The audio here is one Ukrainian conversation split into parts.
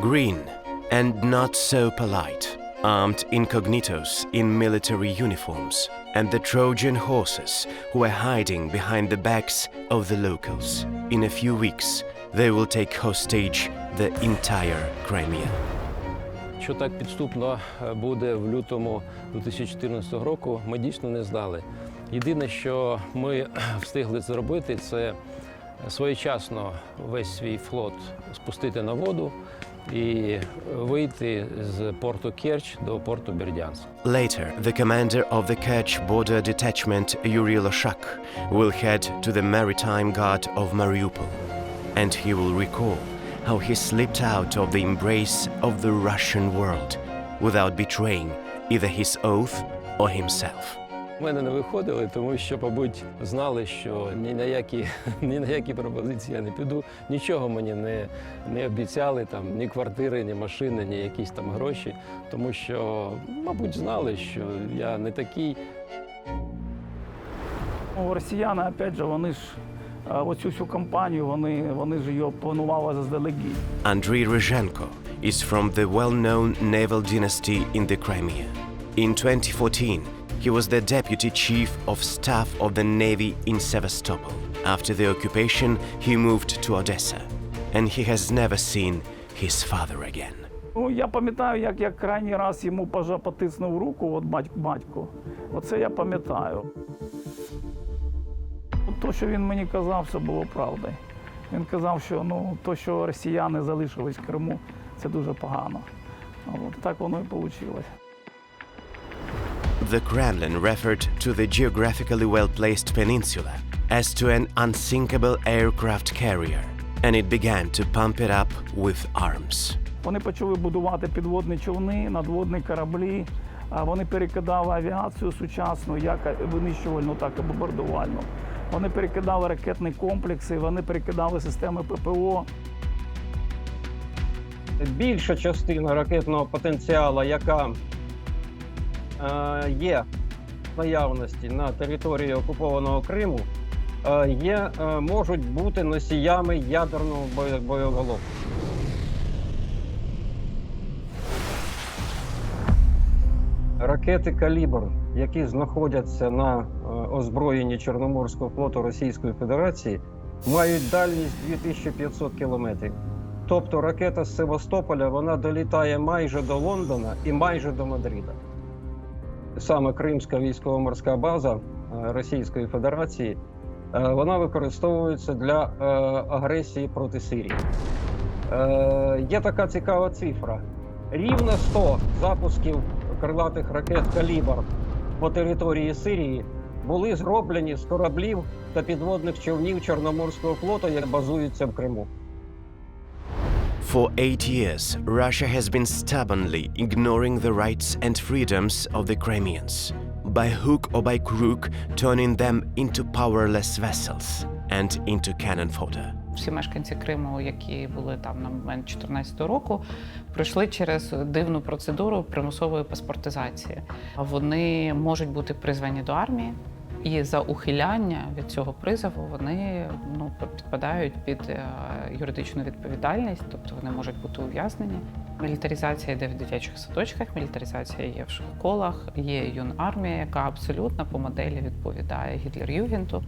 green, and not so polite, armed incognitos in military uniforms, and the Trojan horses who were hiding behind the backs of the locals. In a few weeks, they will take hostage the entire Crimea. Що так підступно е, буде в лютому 2014 року, ми дійсно не знали. Єдине, що ми встигли зробити, це своєчасно весь свій флот спустити на воду і вийти з порту Керч до порту Бердянськ. Later, the commander of the Kerch border detachment, Yuri Loshak, will head to the maritime guard of Mariupol. And he will recall how he slipped out of the embrace of the Russian world without betraying either his oath or himself. У мене не виходили, тому що, мабуть, знали, що ні на які, ні на які пропозиції я не піду. Нічого мені не, не обіцяли, там, ні квартири, ні машини, ні якісь там гроші. Тому що, мабуть, знали, що я не такий. Ну, Росіяни, опять же, вони ж оцю всю кампанію, вони, вони ж її планували заздалегідь. Andriy Rozhenko is from the well-known naval dynasty in the Crimea. In 2014, he was the deputy chief of staff of the navy in Sevastopol. After the occupation, he moved to Odessa, and he has never seen his father again. Ну, я пам'ятаю, як я крайній раз йому пожа потиснув руку, от батько, батько. Оце я пам'ятаю. То, що він мені казав, все було правдою. Він казав, що ну, то, що росіяни залишились в Криму, це дуже погано. От, так воно і вийшло. The Kremlin referred to the geographically well-placed peninsula as to an unsinkable aircraft carrier, and it began to pump it up with arms. Вони почали будувати підводні човни, надводні кораблі. А Вони перекидали авіацію сучасну, як винищувальну, так і бомбардувальну. Вони перекидали ракетні комплекси, вони перекидали системи ППО. більша частина ракетного потенціалу, яка е, є в наявності на території окупованого Криму, е, є, е, можуть бути носіями ядерного боєголовки. Ракети «Калібр», які знаходяться на е, озброєнні Чорноморського флоту Російської Федерації, мають дальність 2500 кілометрів. Тобто ракета з Севастополя вона долітає майже до Лондона і майже до Мадрида. Саме Кримська військово-морська база е, Російської Федерації е, вона використовується для е, агресії проти Сирії. Є така цікава цифра: рівно 100 запусків крилатих ракет Калібр по території Сирії були зроблені з кораблів та підводних човнів Чорноморського флоту, які базуються в Криму. For eight years, Russia has been stubbornly ignoring the rights and freedoms of the Crimeans, by hook or by crook, turning them into powerless vessels and into cannon fodder. Всі мешканці Криму, які були там на момент 2014 року, пройшли через дивну процедуру примусової паспортизації. Вони можуть бути призвані до армії, і за ухиляння від цього призову вони ну підпадають під е, юридичну відповідальність, тобто вони можуть бути ув'язнені. Мілітаризація йде в дитячих садочках, мілітаризація є в школах, є юнармія, яка абсолютно по моделі відповідає Гітлер-Югенту.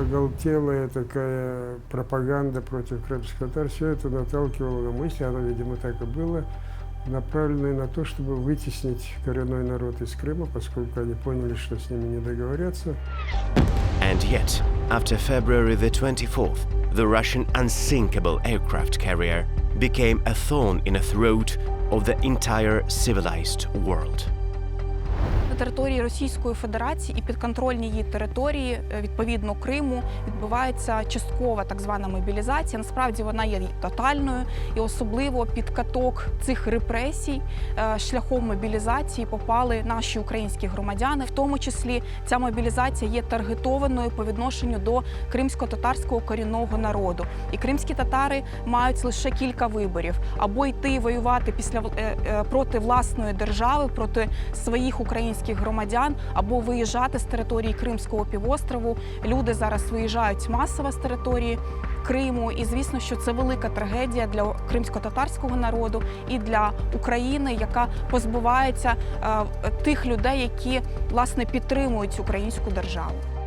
оголтелая такая пропаганда против крымских татар, все это наталкивало на мысли, оно, видимо, так и было, направленное на то, чтобы вытеснить коренной народ из Крыма, поскольку они поняли, что с ними не договорятся. And yet, after February the 24th, the Russian unsinkable aircraft carrier became a thorn in the throat of the entire civilized world. Території Російської Федерації і підконтрольній її території, е, відповідно Криму, відбувається часткова так звана мобілізація. Насправді вона є тотальною, і особливо під каток цих репресій е, шляхом мобілізації попали наші українські громадяни. В тому числі ця мобілізація є таргетованою по відношенню до кримсько-татарського корінного народу. І кримські татари мають лише кілька виборів: або йти воювати після е, проти власної держави, проти своїх українських українських громадян або виїжджати з території Кримського півострову. Люди зараз виїжджають масово з території Криму, і звісно, що це велика трагедія для кримсько-татарського народу і для України, яка позбувається е, тих людей, які власне підтримують українську державу.